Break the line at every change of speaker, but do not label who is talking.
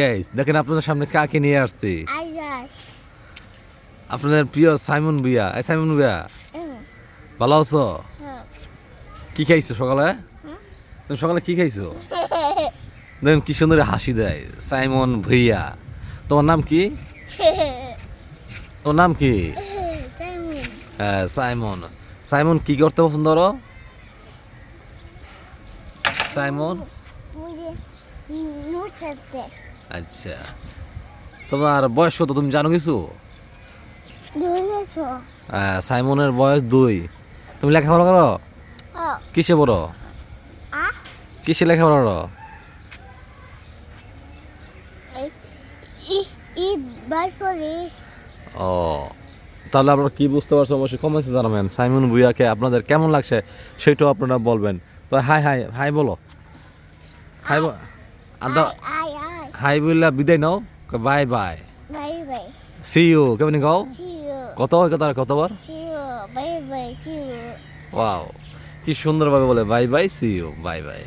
Guys, দেখেন আপনাদের সামনে কাকে নিয়ে আসছি? আপনাদের প্রিয় সাইমন ভুইয়া। এই সাইমন ভুইয়া ভালো আছো? কি খাইছো সকালে? তুমি সকালে কি খাইছো? দেখেন কি সুন্দর হাসি দেয় সাইমন ভুইয়া। তোমার নাম কি? তোমার নাম কি? হ্যাঁ সাইমন। সাইমন কি করতে পছন্দ করো? সাইমন? আচ্ছা। তোমার বয়স কত তুমি জানো কিছু? সাইমনের বয়স দুই। তুমি লেখাপড়া করো? কিসে পড়ো? কিসে লেখাপড়া করো? ও তাহলে আপনারা কি বুঝতে পারছ অবশ্যই কমেন্টে জানাবেন। সাইমন ভুইয়াকে আপনাদের কেমন লাগছে সেটাও আপনারা বলবেন। তো হাই হাই হাই বলো। হাই আদা হাই বললা বিদায় নাও bye bye
bye bye
see you কেমন গাও
সি ইউ
কতবার কত কতবার
see you bye bye see you
wow কি সুন্দরভাবে বলে bye bye see you bye bye